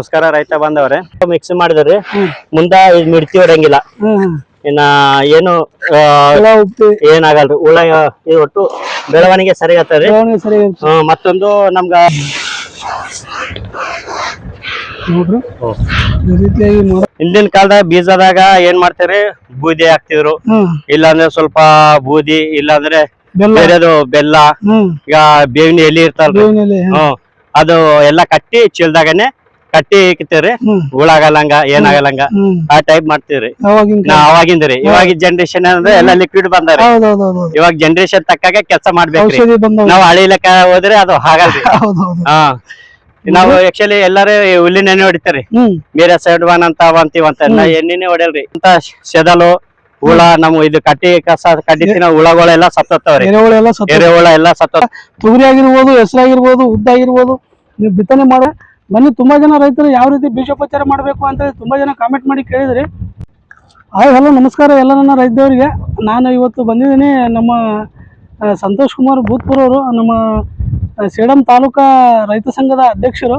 ನಮಸ್ಕಾರ ರೈತ ಬಾಂಧವ್ರೆ. ಮಿಕ್ಸ್ ಮಾಡಿದ್ರಿ. ಮುಂದ ಮಿಡ್ತಿ ಹೊಡಂಗಿಲ್ಲ ಇನ್ನ ಏನು ಏನಾಗಲ್ರಿ? ಹುಳ ಇದು ಒಟ್ಟು ಬೆಳವಣಿಗೆ ಸರಿ ಆಗ್ತದೆ ಬೆಳವಣಿಗೆ ಸರಿ ಇರುತ್ತೆ ಮತ್ತೊಂದು ನಮ್ಗ ಹಿಂದಿನ ಕಾಲದಾಗ ಬೀಜದಾಗ ಏನ್ ಮಾಡ್ತೀರಿ ಬೂದಿ ಹಾಕ್ತಿದ್ರು. ಇಲ್ಲಾಂದ್ರೆ ಸ್ವಲ್ಪ ಬೂದಿ ಇಲ್ಲಾಂದ್ರೆ ಬೇರೆದು ಬೆಲ್ಲ. ಈಗ ಬೇವಿನ ಎಲಿ ಇರ್ತಾರ ಅದು ಎಲ್ಲಾ ಕಟ್ಟಿ ಚೀಲ್ದಾಗನೆ ಕಟ್ಟಿ ಇಕ್ತಿವ್ರಿ ಹುಳಾಗಲ್ಲಂಗ ಏನಾಗಲ್ಲಂಗ ಆ ಟೈಪ್ ಮಾಡ್ತೀವ್ರಿ. ಅವಾಗಿಂದ್ರಿ ಇವಾಗ ಜನರೇಷನ್ ಅಂದ್ರೆ ಎಲ್ಲ ಲಿಕ್ವಿಡ್ ಬಂದಾರಿ ಇವಾಗ ಜನರೇಷನ್ ತಕ್ಕಾಗ ಕೆಲಸ ಮಾಡ್ಬೇಕ್ರಿ. ನಾವು ಹಳಿ ಲೆಕ್ಕ ಹೋದ್ರೆ ಅದು ಹಾಗಲ್ರಿ. ಹಾ. ನಾವು ಆಕ್ಚುಲಿ ಎಲ್ಲಾರು ಹುಲ್ಲಿನ ಎಣ್ಣೆ ಹೊಡಿತಾರಿ ಬೇರೆ ಸೈಡ್ ಒನ್ ಅಂತ ಅಂತೀವಂತ ಎಣ್ಣೆನೆ ಹೊಡೆಯಲ್ರಿ. ಅಂತ ಸೆದಲು ಹುಳ ನಮ್ ಇದು ಕಟ್ಟಿ ಕಸ ಕಡ್ಡಿ ತಿನ್ನೋ ಹುಳಗಳೆಲ್ಲ ಸತ್ತವ್ರಿ ಎರೆಹುಳ ಎಲ್ಲ ಸತ್ತ ಎರೆಹುಳ ಎಲ್ಲ ಸತ್ತ ತೊಗರಿ ಆಗಿರ್ಬೋದು ಹೆಸರಾಗಿರ್ಬೋದು ಉದ್ದ ಆಗಿರ್ಬೋದು ನೀವು ಬಿತ್ತನೆ ಮಾಡ ಬನ್ನಿ ತುಂಬಾ ಜನ ರೈತರು ಯಾವ ರೀತಿ ಬೀಜೋಪಚಾರ ಮಾಡಬೇಕು ಅಂತ ತುಂಬಾ ಜನ ಕಾಮೆಂಟ್ ಮಾಡಿ ಕೇಳಿದ್ರಿ. ಹಾಯ್ ಹಲೋ ನಮಸ್ಕಾರ ಎಲ್ಲ ನನ್ನ ರೈತದವರಿಗೆ ನಾನು ಇವತ್ತು ಬಂದಿದ್ದೀನಿ ನಮ್ಮ ಸಂತೋಷ್ ಕುಮಾರ್ ಭೂತ್ಪುರ್ ಅವರು ನಮ್ಮ ಸೇಡಂ ತಾಲೂಕಾ ರೈತ ಸಂಘದ ಅಧ್ಯಕ್ಷರು.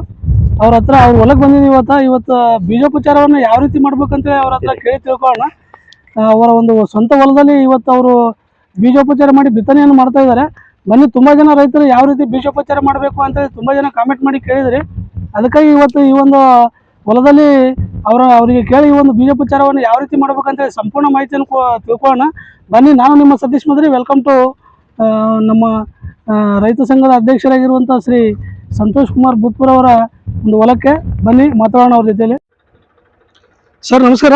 ಅವ್ರ ಹತ್ರ, ಅವ್ರ ಹೊಲಕ್ಕೆ ಬಂದಿದ್ದೀವಿ ಇವತ್ತು. ಇವತ್ತು ಬೀಜೋಪಚಾರವನ್ನು ಯಾವ ರೀತಿ ಮಾಡ್ಬೇಕಂತೇಳಿ ಅವ್ರ ಹತ್ರ ಕೇಳಿ ತಿಳ್ಕೊಳ್ಳೋಣ. ಅವರ ಒಂದು ಸ್ವಂತ ಹೊಲದಲ್ಲಿ ಇವತ್ತು ಅವರು ಬೀಜೋಪಚಾರ ಮಾಡಿ ಬಿತ್ತನೆಯನ್ನು ಮಾಡ್ತಾ ಇದ್ದಾರೆ. ಬನ್ನಿ ತುಂಬಾ ಜನ ರೈತರು ಯಾವ ರೀತಿ ಬೀಜೋಪಚಾರ ಮಾಡಬೇಕು ಅಂತೇಳಿ ತುಂಬಾ ಜನ ಕಾಮೆಂಟ್ ಮಾಡಿ ಕೇಳಿದ್ರಿ. ಅದಕ್ಕಾಗಿ ಇವತ್ತು ಈ ಒಂದು ಹೊಲದಲ್ಲಿ ಅವರ ಅವರಿಗೆ ಕೇಳಿ ಈ ಒಂದು ಬೀಜೋಪಚಾರವನ್ನು ಯಾವ ರೀತಿ ಮಾಡ್ಬೇಕಂತೇಳಿ ಸಂಪೂರ್ಣ ಮಾಹಿತಿಯನ್ನು ತಿಳ್ಕೊಳ್ಳೋಣ. ಬನ್ನಿ, ನಾನು ನಿಮ್ಮ ಸತೀಶ್ ಮದ್ರಿ. ವೆಲ್ಕಮ್ ಟು ನಮ್ಮ ರೈತ ಸಂಘದ ಅಧ್ಯಕ್ಷರಾಗಿರುವಂಥ ಶ್ರೀ ಸಂತೋಷ್ ಕುಮಾರ್ ಭೂತ್ಪುರ ಅವರ ಒಂದು ಹೊಲಕ್ಕೆ ಬನ್ನಿ, ಮಾತಾಡೋಣ ಅವ್ರ ಜೊತೆಯಲ್ಲಿ. ಸರ್, ನಮಸ್ಕಾರ.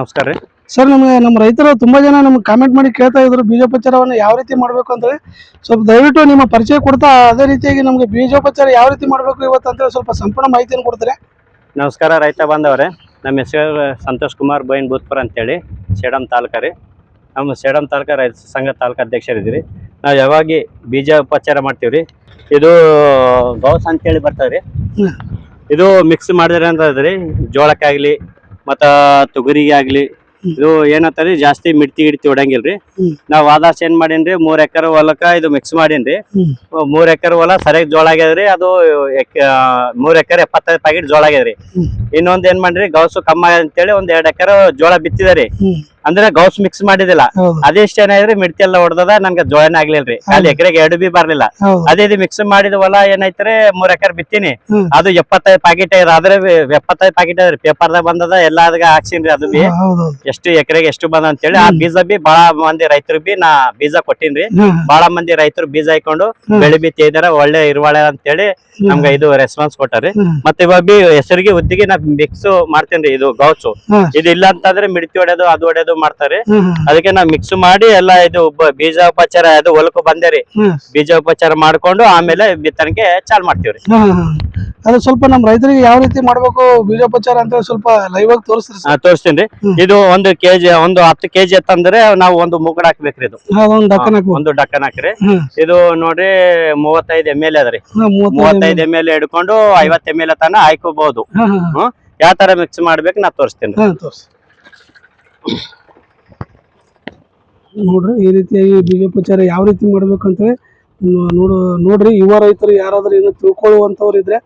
ನಮಸ್ಕಾರ ರೀ. ಸರ್ ನಮಗೆ ನಮ್ಮ ರೈತರು ತುಂಬಾ ಜನ ನಮ್ಗೆ ಕಾಮೆಂಟ್ ಮಾಡಿ ಕೇಳ್ತಾ ಇದ್ರು ಬೀಜೋಪಚಾರವನ್ನು ಯಾವ ರೀತಿ ಮಾಡಬೇಕು ಅಂತೇಳಿ ಸ್ವಲ್ಪ ದಯವಿಟ್ಟು ನಿಮ್ಮ ಪರಿಚಯ ಕೊಡ್ತಾ ಅದೇ ರೀತಿಯಾಗಿ ನಮಗೆ ಬೀಜೋಪಚಾರ ಯಾವ ರೀತಿ ಮಾಡಬೇಕು ಇವತ್ತು ಅಂತೇಳಿ ಸ್ವಲ್ಪ ಸಂಪೂರ್ಣ ಮಾಹಿತಿಯನ್ನು ಕೊಡ್ತಾರೆ ನಮಸ್ಕಾರ ರೈತ ಬಾಂಧವರೇ. ನಮ್ಮ ಹೆಸರು ಸಂತೋಷ್ ಕುಮಾರ್ ಬೈನ್ ಬೂತ್ಪುರ ಅಂತೇಳಿ ಸೇಡಂ ತಾಲೂಕ ರೀ. ನಮ್ಮ ಸೇಡಂ ತಾಲೂಕ ರೈತ ಸಂಘ ತಾಲೂಕು ಅಧ್ಯಕ್ಷರಿದ್ದೀರಿ. ನಾವು ಯಾವಾಗ ಬೀಜ ಉಪಚಾರ ರೀ. ಇದು ಗೌಸ್ ಅಂತೇಳಿ ಬರ್ತಾವೆ ರೀ. ಇದು ಮಿಕ್ಸ್ ಮಾಡಿದ್ರೆ ಅಂತ ಅದ್ರಿ ಜೋಳಕ್ಕಾಗ್ಲಿ ಮತ್ತ ತೊಗರಿಗೆ ಆಗ್ಲಿ ಇದು ಏನಂತಾರಿ ಜಾಸ್ತಿ ಮಿಡ್ತಿ ಗಿಡ್ತಿ ಹೊಡಂಗಿಲ್ರಿ. ನಾವ್ ಆದಷ್ಟು ಏನ್ ಮಾಡೇನ್ರಿ ಮೂರ್ ಎಕರೆ ಹೊಲಕ್ಕ ಇದು ಮಿಕ್ಸ್ ಮಾಡೇನ್ರಿ. ಮೂರ್ ಎಕರೆ ಹೊಲ ಸರಿಯಾಗಿ ಜೋಳ ಆಗ್ಯದ್ರಿ ಅದು ಎಕ್- ಮೂರ್ ಎಕರೆ ಎಪ್ಪತ್ತೈದು ಪ್ಯಾಕೆಟ್ ಜೋಳ ಆಗ್ಯದ್ರಿ. ಇನ್ನೊಂದ್ ಏನ್ ಮಾಡ್ರಿ ಗವಸು ಕಮ್ಮ ಆಗ್ಯದ ಅಂತೇಳಿ ಒಂದ್ ಎರಡ್ ಎಕರೆ ಜೋಳ ಬಿತ್ತಿದಾರಿ ಅಂದ್ರೆ ಗೌಸ್ ಮಿಕ್ಸ್ ಮಾಡಿದಿಲ್ಲ ಹೌದು. ಏನಾದ್ರೆ ಏನಾಯ್ರಿ ಮಿಡ್ತಿ ಎಲ್ಲ ಹೊಡೆದ ನನ್ಗೆ ಜೋಳನೇ ಆಗ್ಲಿಲ್ರಿ. ಅಲ್ಲಿ ಎಕರೆಗೆ ಎರಡು ಬಿ ಬರ್ಲಿಲ್ಲ. ಅದೇ ಇದು ಮಿಕ್ಸ್ ಮಾಡಿದ ಹೊಲ ಏನೈತ್ರಿ ಮೂರ್ ಎಕರೆ ಬಿತ್ತೀನಿ. ಅದು ಎಪ್ಪತ್ತೈದು ಪ್ಯಾಕೆಟ್ ಐದು ಆದ್ರೆ ಎಪ್ಪತ್ತೈದು ಪ್ಯಾಕೆಟ್ ಅದ್ರಿ ಪೇಪರ್ದಾಗ ಬಂದದ ಎಲ್ಲಾದಾಗ ಹಾಕ್ಸಿನ್ರಿ ಅದು ಬಿ. ಎಷ್ಟು ಎಕರೆಗೆ ಎಷ್ಟು ಬಂದ ಅಂತ ಹೇಳಿ ಆ ಬೀಜ ಬಿ ಬಹಳ ಮಂದಿ ರೈತರು ಬಿ ನಾ ಬೀಜ ಕೊಟ್ಟಿನ್ರಿ ಬಹಳ ಮಂದಿ ರೈತರು ಬೀಜ ಹಾಕೊಂಡು ಬೆಳೆ ಬೆಳಿ ಬಿ ತೇದಾರ ಒಳ್ಳೆ ಇರುವಾಳೆ ಅಂತೇಳಿ ನಮ್ಗ ಇದು ರೆಸ್ಪಾನ್ಸ್ ಕೊಟ್ಟಾರಿ. ಮತ್ತೆ ಇವಾಗ ಬಿ ಹೆಸರಿಗೆ ಉದ್ದಿಗೆ ನಾ ಮಿಕ್ಸ್ ಮಾಡ್ತೇನ್ರಿ ಇದು ಗೌಸು. ಇದು ಇಲ್ಲ ಅಂತಂದ್ರೆ ಮಿಡ್ತಿ ಹೊಡೆಯೋದು ಅದು ಹೊಡೆಯೋದು ಮಾಡ್ತಾರೆ. ಅದಕ್ಕೆ ನಾವ್ ಮಿಕ್ಸ್ ಮಾಡಿ ಎಲ್ಲ ಇದು ಬೀಜೋಪಚಾರ ಬೀಜ ಉಪಚಾರ ಅದು ಹೊಲಕ್ಕೆ ಬಂದೇರಿ. ರೀ ಬೀಜ ಉಪಚಾರ ಮಾಡ್ಕೊಂಡು ಆಮೇಲೆ ಬಿತ್ತನೆಗೆ ಚಾಲ್ ಮಾಡ್ತೀವ್ರಿ. ಅದು ಸ್ವಲ್ಪ ನಮ್ ರೈತರಿಗೆ ಯಾವ ರೀತಿ ಮಾಡ್ಬೇಕು ಬೀಜೋಪಚಾರ ಅಂತ ಸ್ವಲ್ಪ ಲೈವ್ ಆಗಿ ತೋರಿಸ್ರಿ ಆ, ತೋರಿಸ್ತೀನಿ. ಇದು ಒಂದು ಕೆಜಿ ಒಂದು ಹತ್ತು ಕೆಜಿ ಎತ್ತಂದ್ರೆ ನಾವು ಒಂದು ಮುಗಡ ಹಾಕ್ಬೇಕ್ರಿ ಇದು. ಒಂದು ಡಕ್ಕನ್ ಹಾಕ್ರಿ. ಇದು ನೋಡ್ರಿ ಮೂವತ್ತೈದು ಎಂ ಎಲ್ ಅದ್ರಿ. ಮೂವತ್ತೈದು ಎಂ ಎಲ್ ಹಿಡ್ಕೊಂಡು ಐವತ್ ಎಂ ಎಲ್ ತನ ಹಾಕೋಬಹುದು ಯಾವ ತರ ಮಿಕ್ಸ್ ಮಾಡ್ಬೇಕು ನಾ ತೋರಿಸ್ತೀನಿ ಹಾ ತೋರ್ಸಿ. ನೋಡ್ರಿ, ಈ ರೀತಿಯಾಗಿ ಬೀಜೋಪಚಾರ ಯಾವ ರೀತಿ ಮಾಡ್ಬೇಕಂತೇಳಿ ಅಂತ ನೋಡು, ನೋಡ್ರಿ, ಯುವ ರೈತರು ಯಾರಾದ್ರೂ ಏನೋ ತಿಳ್ಕೊಳ್ಳುವಂಥವ್ರು ಇದ್ರೆ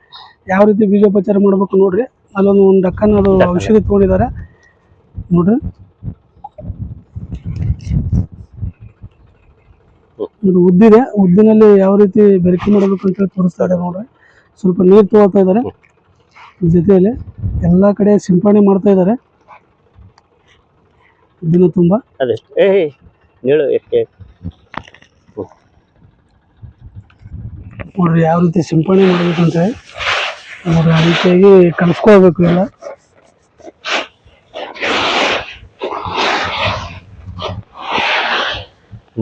ಯಾವ ರೀತಿ ಬೀಜೋಪಚಾರ ಮಾಡ್ಬೇಕು ನೋಡ್ರಿ. ಅಲ್ಲೊಂದು ಒಂದು ಡಕ್ಕನ್ ಅದು ಔಷಧಿ ತಗೊಂಡಿದ್ದಾರೆ. ನೋಡ್ರಿ. ಇದು. ಉದ್ದಿದೆ ಉದ್ದಿನಲ್ಲಿ ಯಾವ ರೀತಿ ಬೆರಕೆ ಮಾಡಬೇಕು ಅಂತೇಳಿ ತೋರಿಸ್ತಾ ಇದ್ದಾರೆ ನೋಡ್ರಿ. ಸ್ವಲ್ಪ ನೀರು ತಗೋತಾ ಇದ್ದಾರೆ. ಜೊತೆಯಲ್ಲಿ ಎಲ್ಲ ಕಡೆ ಸಿಂಪಡಣೆ ಮಾಡ್ತಾ ಇದ್ದಾರೆ. ದಿನ ತುಂಬ. ಅದೇ ಎಷ್ಟೆ ನೋಡ್ರಿ ಯಾವ ರೀತಿ ಸಿಂಪಡಣೆ ಮಾಡಬೇಕು ಅಂತ ಹೇಳಿ ನೋಡ್ರಿ ಆ ರೀತಿಯಾಗಿ ಕಲಿಸ್ಕೊಳ್ಬೇಕು ಎಲ್ಲ.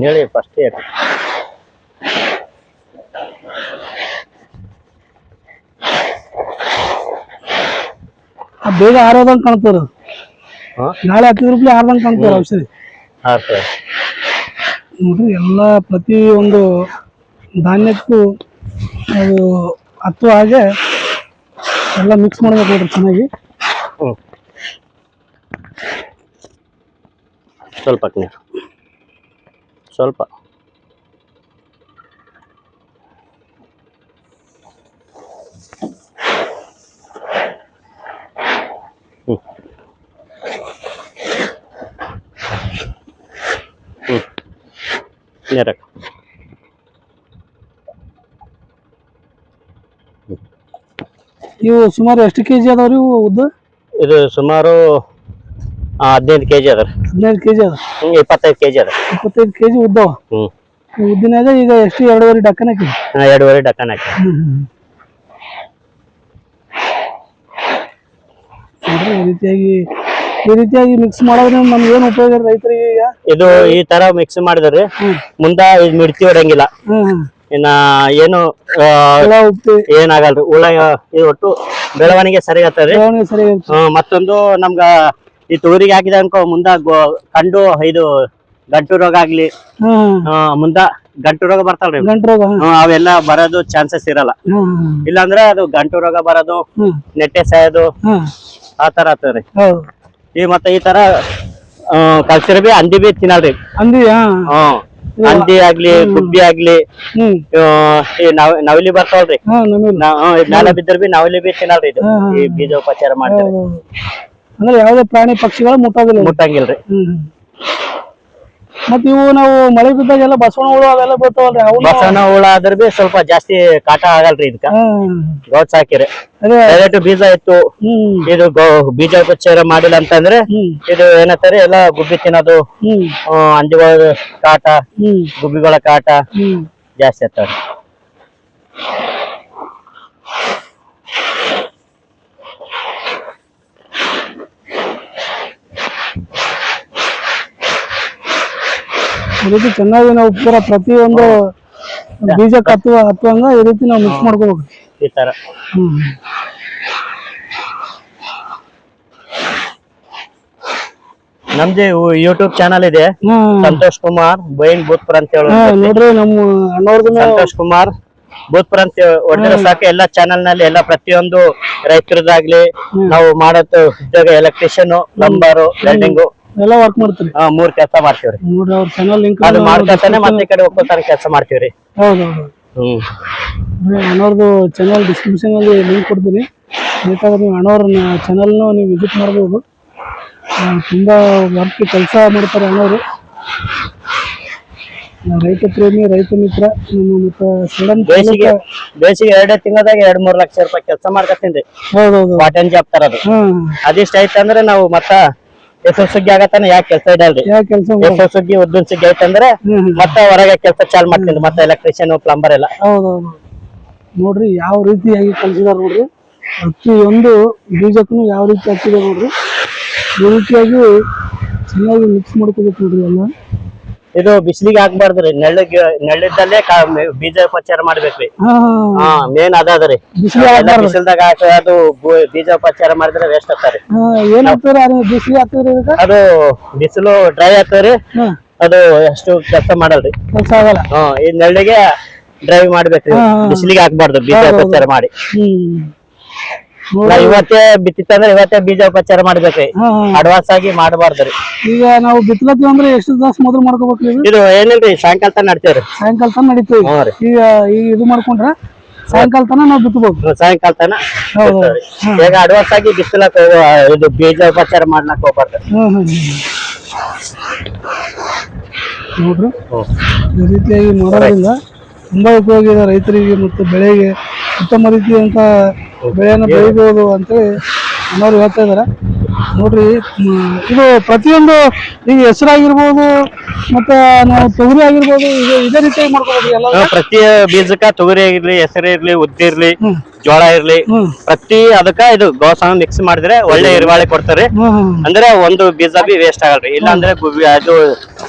ಹೇಳಿ ಫಸ್ಟ್ ಆ ಬೇಗ ಆರೋದಂಗೆ ಕಾಣ್ತಾರ ನಾಳೆ ಹತ್ತಿದ ರೂಪಾಯಿ ಆರ್ದಂಗೆ ಕಾಣ್ತಾರ ಔಷಧಿ. ಹಾ ಸರ್. ನೋಡ್ರಿ ಎಲ್ಲ ಪ್ರತಿ ಒಂದು ಧಾನ್ಯಕ್ಕೂ ಅದು ಹತ್ತು ಹಾಗೆ ಎಲ್ಲ ಮಿಕ್ಸ್ ಮಾಡ್ಬೇಕು ನೋಡ್ರಿ ಚೆನ್ನಾಗಿ. ಸ್ವಲ್ಪ ನೀರು ಸ್ವಲ್ಪ. ಇವು ಸುಮಾರು ಎಷ್ಟು ಕೆ ಜಿ ಅದಾವ್ರಿ ಇವು ಉದ್ದ? ಇದು ಸುಮಾರು ಹದಿನೈದು ಕೆ ಜಿ ಅದ ಹದಿನೈದು ಕೆ ಜಿ ಅದ ಇಪ್ಪತ್ತೈದು ಕೆ ಜಿ ಅದ. ಇಪ್ಪತ್ತೈದು ಕೆ ಜಿ ಉದ್ದವ? ಹ್ಞೂ ಈ ಉದ್ದಿನಾಗ ಈಗ ಎಷ್ಟು ಎರಡೂವರೆ ಡಕ್ಕನ್ ಹಾಕಿ ಎರಡೂವರೆ ಡಕ್ಕನ್ ಹಾಕಿ ಈ ರೀತಿಯಾಗಿ ಈ ರೀತಿಯಾಗಿ ಮಿಕ್ಸ್ ಮಾಡೋದ್ರಿಂದ ನಮ್ಗೆ ಏನು ಉಪಯೋಗ ರೈತರಿಗೆ ಈಗ? ಇದು ಈ ತರ ಮಿಕ್ಸ್ ಮಾಡಿದ್ರಿ. ಮುಂದ ಇದು ಮಿಡ್ತಿ ಹೊಡಂಗಿಲ್ಲ ಇನ್ನ ಏನು ಏನಾಗಲ್ರಿ? ಹುಳ ಇದು ಒಟ್ಟು ಬೆಳವಣಿಗೆ ಸರಿ ಆಗ್ತದೆ ಬೆಳವಣಿಗೆ ಸರಿಯಾಗಿ ಇರ್ತದೆ. ಮತ್ತೊಂದು ನಮ್ಗ ಈ ತೊಗರಿಗೆ ಹಾಕಿದ ಅನ್ಕೋ ಮುಂದ ಕಂಡು ಇದು ಗಂಟು ರೋಗ ಆಗ್ಲಿ ಮುಂದ ಗಂಟು ರೋಗ ಬರ್ತಾವ್ರಿ. ಅವೆಲ್ಲ ಬರೋದು ಚಾನ್ಸಸ್ ಇರಲ್ಲ. ಇಲ್ಲಾಂದ್ರೆ ಅದು ಗಂಟು ರೋಗ ಬರೋದು ನೆಟ್ಟೆ ಸಾಯೋದು ಆತರ ಆಗ್ತದ್ರಿ ಈ ಮತ್ತೆ ಈ ತರ ಕಲ್ಚರ್ ಬಿ ಹಂದಿ ಬಿ ತಿನ್ನಲ್ರಿ. ಅಂದಿ ಹಾ. ಹ್ಮ್. ಹಂದಿ ಆಗ್ಲಿ ಗುಬ್ಬಿ ಆಗ್ಲಿ ನವ್ ನವಲಿ ಬರ್ತಾವಲ್ರಿ. ಹಾ ನಮಗೆ ನಾ- ಮ್ಯಾಲ ಬಿದ್ದರ್ ಬಿ ನವಲಿ ಬಿ ತಿನ್ನಲ್ರಿ ಇದು. ಈ ಬೀಜೋಪಚಾರ ಮಾಡ್ತಾರೆ. ಅಂದ್ರೆ ಯಾವ್ದೇ ಪ್ರಾಣಿ ಪಕ್ಷಿಗಳು ಮುಟ್ಟೋದಿಲ್ಲ. ಮುಟ್ಟಂಗಿಲ್ರಿ. ಮತ್ ಇವು ನಾವು ಮಳೆ ಬಿದ್ದಾಗೆಲ್ಲ ಬಸವನ ಹುಳು ಅದೆಲ್ಲ ಬರ್ತಾವಲ್ರಿ ಅವು ಬಸವನ ಹುಳ ಆದ್ರ ಬಿ ಸ್ವಲ್ಪ ಜಾಸ್ತಿ ಕಾಟ ಆಗಲ್ರಿ ಇದಕ್ಕ. ಗೌಡ್ಸ್ ಹಾಕಿರಿ. ಡೈರೆಕ್ಟ್ ಬೀಜ ಇತ್ತು. ಹ್ಮ್. ಇದು ಬೀಜ ಗೊಚ್ಚರ ಮಾಡಿಲ್ಲ ಅಂತಂದ್ರೆ ಇದು ಏನಂತಾರೆ ಎಲ್ಲ ಗುಬ್ಬಿ ತಿನ್ನೋದು. ಹ್ಮ್. ಆ, ಕಾಟ ಹ್ಮ್. ಗುಬ್ಬಿಗಳ ಕಾಟ ಹ್ಮ್. ಜಾಸ್ತಿ ಆಗ್ತಾವ್ರಿ ರೀತಿ ಚೆನ್ನಾಗಿ ನಾವು ಪೂರ ಪ್ರತಿಯೊಂದು ಬೀಜಕ್ಕೆ ಹತ್ತುವ ಹತ್ತುವಂಗ ಈ ರೀತಿ ನಾವು ಮಿಕ್ಸ್ ಮಾಡ್ಕೋಬೇಕು. ಈ ತರ. ಹ್ಮ್. ನಮ್ದು ಯೂಟ್ಯೂಬ್ ಚಾನಲ್ ಇದೆ. ಹ್ಮ್ ಸಂತೋಷ್ ಕುಮಾರ್ ಬೈನ್ ಭೂತ್ಪುರ ಅಂತ ಹೇಳಿ ಹಾ, ನೋಡ್ರಿ ನಮ್ಮ ಸಂತೋಷ್ ಕುಮಾರ್ ಭೂತ್ಪುರ ಅಂತ ಹೊಡೆದ್ರೆ ಸಾಕು. ಎಲ್ಲಾ ಚಾನಲ್ನಲ್ಲಿ ಎಲ್ಲಾ ಪ್ರತಿಯೊಂದು ರೈತರದಾಗ್ಲಿ ನಾವು ಮಾಡೋದು ಉದ್ಯೋಗ ಎಲೆಕ್ಟ್ರಿಷಿಯನ್ ಪ್ಲಂಬರ್ ವೆಲ್ಡಿಂಗು ಎಲ್ಲ ವರ್ಕ್ ಮಾಡ್ತೀರಿ? ಮೂರ್ ಕೆಲಸ ಮಾಡ್ತೀವ್ರಿ. ನೋಡ್ರಿ ಅವ್ರ ಚಾನಲ್ ಲಿಂಕ್ ಅದು ಮಾಡ್ಕೊತಾನೆ ಮತ್ತೆ ಈ ಕಡೆ ಹೋಗ್ಕೋತಾನೆ ಕೆಲಸ ಮಾಡ್ತೀವ್ರಿ. ಹೌದು ಹೌದು. ಹ್ಮ್. ಅಣ್ಣವ್ರದ್ದು ಚಾನಲ್ ಡಿಸ್ಕ್ರಿಪ್ಷನ್ ಅಲ್ಲಿ ಲಿಂಕ್ ಕೊಡ್ತೀನಿ. ಬೇಕಾದ್ರೆ ನೀವು ಅಣ್ಣವ್ರನ್ನ ಚಾನಲ್ನು ನೀವು ವಿಸಿಟ್ ಮಾಡ್ಬೋದು. ತುಂಬಾ ವರ್ಕ್ ಕೆಲಸ ಮಾಡ್ತಾರೆ ಅಣ್ಣವರು ರೈತ ಪ್ರೇಮಿ ರೈತ ಮಿತ್ರ ಮತ್ತೆ ಸೇಡಂ ಬೇಸಿಗೆ ಬೇಸಿಗೆ ಎರಡೇ ತಿಂಗಳದಾಗ ಎರಡ್ ಮೂರ್ ಲಕ್ಷ ರೂಪಾಯಿ ಕೆಲಸ ಮಾಡ್ಕೊತೀನಿ ಹೌದೌದು ಪಾರ್ಟ್ ಜಾಬ್ ಅದು ಹ್ಮ್ ಅದಿಷ್ಟ ಐತಂದ್ರೆ ನಾವು ಮತ್ತ ಎಸ್ ಸುಗ್ಗಿ ಆಗತ್ತಾನೆ? ಯಾಕೆ ಕೆಲಸ ಇಡಲ್ರಿ? ಯಾವ ಕೆಲಸ ಇದಲ್ರಿ ಸುಗ್ಗಿ ಉದ್ದಿನ ಸುಗ್ಗಿ ಐತಂದ್ರೆ ಮತ್ತೆ ಹೊರಗೆ ಕೆಲಸ ಚಾಲು ಮಾಡ್ತೀನಿ ಮತ್ತೆ ಎಲೆಕ್ಟ್ರಿಷಿಯನ್ ಪ್ಲಂಬರ್ ಎಲ್ಲ. ಹೌದೌದು. ನೋಡ್ರಿ ಯಾವ ರೀತಿಯಾಗಿ ಕಲ್ಸಿದಾರ ನೋಡ್ರಿ. ಒಂದು ಬೀಜಕ್ಕೂ ಯಾವ ರೀತಿ ಹಚ್ಚಿದೆ ನೋಡ್ರಿ. ಈ ರೀತಿಯಾಗಿ ಚೆನ್ನಾಗಿ ಮಿಕ್ಸ್ ಮಾಡ್ಕೋಬೇಕು ನೋಡ್ರಿ ಎಲ್ಲ. ಇದು ಬಿಸಿಲಿಗೆ ಹಾಕ್ಬಾರ್ದ್ರಿ ನೆಳ್ಳಗೆ ನೆಳ್ಳಿದ್ದಲ್ಲೇ ಬೀಜ ಉಪಚಾರ ಮಾಡ್ಬೇಕ್ರಿ ಹಾ ಮೇನ್ ಅದಾದ್ರಿ ಬಿಸಿಲು ಬಿಸಿಲ್ದಾಗ ಅದು ಬೀಜ ಬೀಜೋಪಚಾರ ಮಾಡಿದ್ರೆ ವೇಸ್ಟ್ ಆಗ್ತಾರಿ ಅದು ಬಿಸಿಲು ಡ್ರೈ ಆಗ್ತದ್ರಿ ಅದು ಅಷ್ಟು ಕೆಲಸ ಮಾಡಲ್ರಿ ಹಾ ಈ ನೆಳ್ಳಿಗೆ ಡ್ರೈವ್ ಮಾಡ್ಬೇಕ್ರಿ. ಬಿಸಿಲಿಗೆ ಹಾಕ್ಬಾರ್ದು ಮಾಡಿ. ಹ್ಮ್. ನಾ ನೋಡ್ರಿ ಇವತ್ತೇ ಬಿತ್ತಿತ್ತಂದ್ರೆ ಇವತ್ತೇ ಬೀಜ ಉಪಚಾರ ಮಾಡ್ಬೇಕ್ರಿ. ಅಡ್ವಾನ್ಸ್ ಆಗಿ ಮಾಡಬಾರ್ದ್ರಿ ಈಗ ನಾವು ಬಿತ್ತಲತ್ತೀವಿ ಅಂದ್ರೆ ಎಷ್ಟು ತಾಸು ಮೊದಲು ಮಾಡ್ಕೋಬೇಕ್ರಿ ಇದು ಏನಿಲ್ರಿ ಸಾಯಂಕಾಲ ತನ ನಡ್ತೇವ್ರಿ ಸಾಯಂಕಾಲ ತನ ನಡೀತೀವಿ. ಈಗ ಈಗ ಇದು ಮಾಡ್ಕೊಂಡ್ರೆ ಸಾಯಂಕಾಲ ತನ ನಾವು ಬಿತ್ತಬಹುದು ಸಾಯಂಕಾಲ ತನ. ಈಗ ಅಡ್ವಾನ್ಸ್ ಆಗಿ ಬಿತ್ತಲಕ್ ಇದು ಬೀಜೋಪಚಾರ ಮಾಡ್ಲಕ್ ಹೋಗ್ಬಾರ್ದು. ನೋಡ್ರಿ. ಈ ರೀತಿಯಾಗಿ ಮಾಡೋದ್ರಿಂದ ತುಂಬಾ ಉಪಯೋಗ ಇದೆ ರೈತರಿಗೆ ಮತ್ತು ಬೆಳೆಗೆ. ಉತ್ತಮ ರೀತಿಯಂತ ಬೆಳೆಯನ್ನು ಬೆಳಿಬೋದು ಅಂತೇಳಿ ಅನ್ನೋರು ಹೇಳ್ತಾ ಇದಾರೆ ನೋಡ್ರಿ ಇದು ಪ್ರತಿಯೊಂದು ಈಗ ಹೆಸರಾಗಿರ್ಬೋದು ಮತ್ತೆ ನಾವು ತೊಗರಿ ಆಗಿರ್ಬೋದು ಇದು ಇದೇ ರೀತಿಯಾಗಿ ಮಾಡ್ಕೊಬೋದು ಎಲ್ಲ ಪ್ರತಿ ಬೀಜಕ್ಕ ತೊಗರಿ ಆಗಿರ್ಲಿ ಹೆಸರು ಇರ್ಲಿ ಉದ್ದಿ ಇರ್ಲಿ ಹ್ಮ್. ಜೋಳ ಇರ್ಲಿ ಪ್ರತಿ ಅದಕ್ಕ ಇದು ಗೋಸಾನ ಮಿಕ್ಸ್ ಮಾಡಿದ್ರೆ ಒಳ್ಳೆ ಇರುವಾಳೆ ಕೊಡ್ತಾರೆ. ಅಂದ್ರೆ ಒಂದು ಬೀಜ ಬಿ ವೇಸ್ಟ್ ಆಗಲ್ರಿ. ಇಲ್ಲ ಅಂದ್ರೆ ಅದು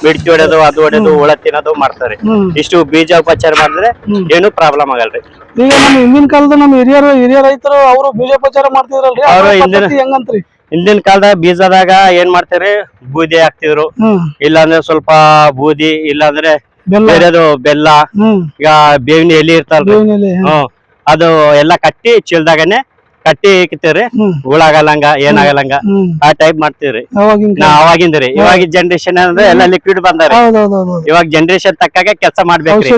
ಬಿಡ್ತಿ ಹೊಡೆದು ಅದು ಹೊಡೆದು ಹುಳ ತಿನ್ನೋದು ಮಾಡ್ತಾರೆ. ಇಷ್ಟು ಬೀಜ ಉಪಚಾರ ಮಾಡಿದ್ರೆ. ಏನು ಪ್ರಾಬ್ಲಮ್ ಆಗಲ್ರಿ. ಈಗ ನಮ್ಮ ಹಿಂದಿನ ಕಾಲದ ನಮ್ಮ ಹಿರಿಯರು ಹಿರಿಯ ರೈತರು ಅವರು ಬೀಜೋಪಚಾರ ಮಾಡ್ತಿದ್ರಲ್ರಿ? ಅವ್ರು ಹಿಂದಿನ- ಹೆಂಗಂತ್ರಿ? ಹಿಂದಿನ ಕಾಲದಾಗ ಬೀಜದಾಗ ಏನ್ ಮಾಡ್ತಾರೆ? ಬೂದಿ ಹಾಕ್ತಿದ್ರು. ಇಲ್ಲಾಂದ್ರೆ ಸ್ವಲ್ಪ ಬೂದಿ ಇಲ್ಲಾಂದ್ರೆ ಬೆಲ್ಲ. ಬೇರೆದು ಬೆಲ್ಲ. ಈಗ ಬೇವಿನ ಎಲಿ ಇರ್ತಾರ ಅದು ಎಲ್ಲಾ ಕಟ್ಟಿ ಚೀಲದಾಗನೆ ಕಟ್ಟಿ ಇಕ್ತಿವ್ರಿ. ಹುಳಾಗಲ್ಲಂಗ ಏನಾಗಲ್ಲಂಗ. ಆ ಟೈಪ್ ಮಾಡ್ತೀವ್ರಿ. ಅವಾಗಿಂದ ರೀ ಅವಾಗಿಂದ್ರಿ. ಇವಾಗ ಜನರೇಷನ್ ಅಂದ್ರೆ ಎಲ್ಲ ಲಿಕ್ವಿಡ್ ಬಂದಾರ ಇವಾಗ ಜನರೇಷನ್ ತಕ್ಕಾಗ ಕೆಲಸ ಮಾಡ್ಬೇಕ್ರಿ.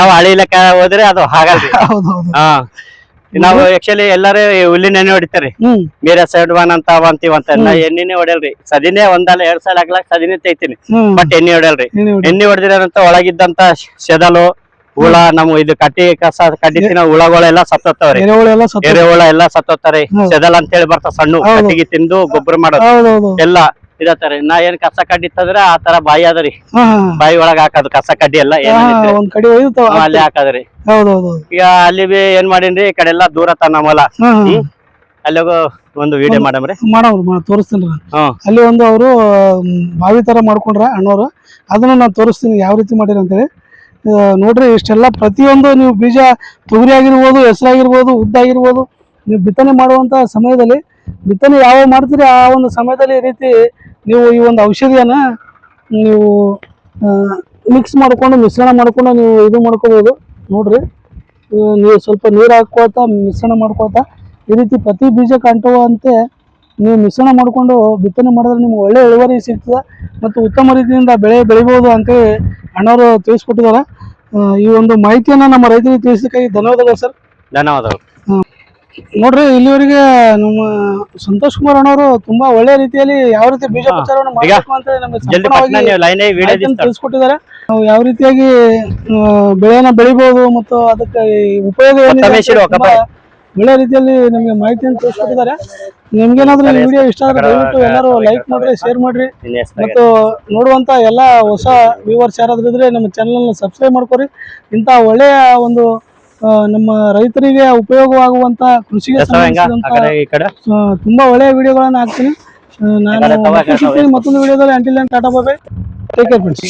ನಾವು ಹಳಿ ಲೆಕ್ಕ ಹೋದ್ರೆ ಅದು ಹಾಗಲ್ರಿ. ಹಾ. ನಾವು ಆಕ್ಚುಲಿ ಎಲ್ಲಾರು ಹುಲ್ಲಿನ ಎಣ್ಣೆ ಹೊಡಿತಾರೆ ಬೇರೆ ಸೈಡ್ ವಾನ್ ಅಂತ ಅಂತೀವ್ ಅಂತ. ನಾ ಎಣ್ಣೆನೆ ಹೊಡೆಯಲ್ರಿ. ಸದಿನೇ ಒಂದಲ್ಲ ಎರಡ್ ಸಲ ಹಾಕ್ಲಾಕ್ ಸದಿನೇ ತೆಗಿತೀನಿ ಬಟ್ ಎಣ್ಣೆ ಹೊಡೆಯಲ್ರಿ. ಎಣ್ಣೆ ಹೊಡೆದಿರಂತ ಒಳಗಿದ್ದಂತ ಸೆದಲು ಹುಳ ನಮ್ ಇದು ಕಟ್ಟಿ ಕಸ ಕಟ್ಟಿ ತಿನ್ನೋ ಹುಳಗಳೆಲ್ಲ ಸತ್ತೋತ್ತವ್ರಿ ಸತ್ತು ಎರೆಹುಳ ಎಲ್ಲಾ ಸತ್ತೋತಾರಿ ಶೆದಲ್ ಸೆದಲ್ ಅಂತ ಹೇಳಿ ಬರ್ತಾವ ಸಣ್ಣ. ಕಟ್ಟಿಗೆ ತಿಂದು ಗೊಬ್ಬರ ಮಾಡೋದು. ಎಲ್ಲ ಇದತ್ತಾರೆ ನಾ ಏನ್ ಕಸ ಕಡ್ಡಿ ಇತ್ತಂದ್ರೆ ಆ ತರ ಬಾಯಿ ಅದರಿ ಬಾಯಿ ಒಳಗ ಹಾಕೋದು ಕಸ ಕಡ್ಡಿ ಎಲ್ಲ ಒಂದ್ ಕಡೆ ಅಲ್ಲಿ ಹಾಕದ್ರಿ. ಈಗ ಅಲ್ಲಿ ಬಿ ಏನ್ ಮಾಡೀನ್ರಿ ಈ ಕಡೆ ಎಲ್ಲಾ ದೂರ ತನ್ನ ಹೊಲ ಹಾ. ಹಾ ಅಲ್ಲಿ ಒಂದು ವಿಡಿಯೋ ಮಾಡಮ್ರಿ. ಮಾಡವ್ರು ಮಾಡ ತೋರಿಸ್ತೀನಿ ಅಲ್ಲಿ ಒಂದು ಅವರು ಬಾವಿ ತರ ಮಾಡ್ಕೊಂಡ್ರ ಅಣ್ಣವ್ರು. ಅದನ್ನ ನಾನು ತೋರಿಸ್ತೀನಿ ಯಾವ ರೀತಿ ಮಾಡಿರ ಅಂತೇಳಿ. ನೋಡ್ರಿ ಇಷ್ಟೆಲ್ಲ ಪ್ರತಿಯೊಂದು ನೀವು ಬೀಜ ತೊಗರಿ ಆಗಿರ್ಬೋದು ಹೆಸರಾಗಿರ್ಬೋದು ಉದ್ದ ಆಗಿರ್ಬೋದು ನೀವು ಬಿತ್ತನೆ ಮಾಡುವಂತ ಸಮಯದಲ್ಲಿ ಬಿತ್ತನೆ ಯಾವ ಮಾಡ್ತೀರಿ ಆ ಒಂದು ಸಮಯದಲ್ಲಿ ಈ ರೀತಿ ನೀವು ಈ ಒಂದು ಔಷಧಿಯನ್ನ ನೀವು ಮಿಕ್ಸ್ ಮಾಡ್ಕೊಂಡು, ಮಿಶ್ರಣ ಮಾಡ್ಕೊಂಡು ನೀವು ಇದು ಮಾಡ್ಕೋಬೋದು. ನೋಡ್ರಿ ನೀವು ಸ್ವಲ್ಪ ನೀರು ಹಾಕ್ಕೊಳ್ತಾ, ಮಿಶ್ರಣ ಮಾಡ್ಕೊಳ್ತಾ, ಈ ರೀತಿ ಪ್ರತಿ ಬೀಜ ಕಂಟುವಂತೆ ನೀವು ಮಿಶ್ರಣ ಮಾಡಿಕೊಂಡು ಬಿತ್ತನೆ ಮಾಡಿದ್ರೆ ನಿಮ್ಗೆ ಒಳ್ಳೆ ಇಳುವರಿ ಸಿಗ್ತದೆ ಮತ್ತು ಉತ್ತಮ ರೀತಿಯಿಂದ ಬೆಳೆ ಬೆಳಿಬೋದು ಅಂತೇಳಿ ಅಣ್ಣವರು ತಿಳಿಸ್ಕೊಟ್ಟಿದ್ದಾರೆ. ಈ ಒಂದು ಮಾಹಿತಿಯನ್ನು ನಮ್ಮ ರೈತರಿಗೆ ತಿಳಿಸಲಿಕ್ಕಾಗಿ ಧನ್ಯವಾದಗಳು ಸರ್. ಧನ್ಯವಾದಗಳು. ನೋಡ್ರಿ ಇಲ್ಲಿವರೆಗೆ ನಮ್ಮ ಸಂತೋಷ್ ಕುಮಾರ್ ಅಣ್ಣವರು ತುಂಬಾ ಒಳ್ಳೆ ರೀತಿಯಲ್ಲಿ ಯಾವ ರೀತಿ ಬೀಜ ಪ್ರಚಾರವನ್ನು ಮಾಡಬೇಕು ಅಂತ ನಮಗೆ ತಿಳಿಸ್ಕೊಟ್ಟಿದ್ದಾರೆ. ನಾವು ಯಾವ ರೀತಿಯಾಗಿ ಬೆಳೆಯನ್ನ ಬೆಳಿಬಹುದು ಮತ್ತು ಅದಕ್ಕೆ ಉಪಯೋಗ ಒಳ್ಳೆ ರೀತಿಯಲ್ಲಿ ನಮಗೆ ಮಾಹಿತಿಯನ್ನು ತಿಳಿಸ್ಕೊಟ್ಟಿದ್ದಾರೆ. ನಿಮ್ಗೇನಾದ್ರೂ ಈ ವಿಡಿಯೋ ಇಷ್ಟ ಆದ್ರೆ ದಯವಿಟ್ಟು ಎಲ್ಲರೂ ಲೈಕ್ ಮಾಡ್ರಿ ಶೇರ್ ಮಾಡ್ರಿ. ಮತ್ತು ನೋಡುವಂತ ಎಲ್ಲ ಹೊಸ ವ್ಯೂವರ್ಸ್ ಯಾರಾದ್ರೂ ಇದ್ರೆ ನಮ್ಮ ಚಾನಲ್ ಸಬ್ಸ್ಕ್ರೈಬ್ ಮಾಡ್ಕೊರಿ. ಇಂಥ ಒಳ್ಳೆಯ ಒಂದು ನಮ್ಮ ರೈತರಿಗೆ ಉಪಯೋಗವಾಗುವಂತ ಕೃಷಿಗೆ ಸಂಬಂಧಿಸಿದಂತ ತುಂಬಾ ಒಳ್ಳೆಯ ವಿಡಿಯೋಗಳನ್ನ ಹಾಕ್ತೀನಿ. ನಾನು ಮತ್ತೊಂದು ವಿಡಿಯೋದಲ್ಲಿ. ಅಂಟಿಲ್ ಟಾಟಾ ಬಾಬೆ ಟೇಕ್ ಕೇರ್ ಫ್ರೆಂಡ್ಸ್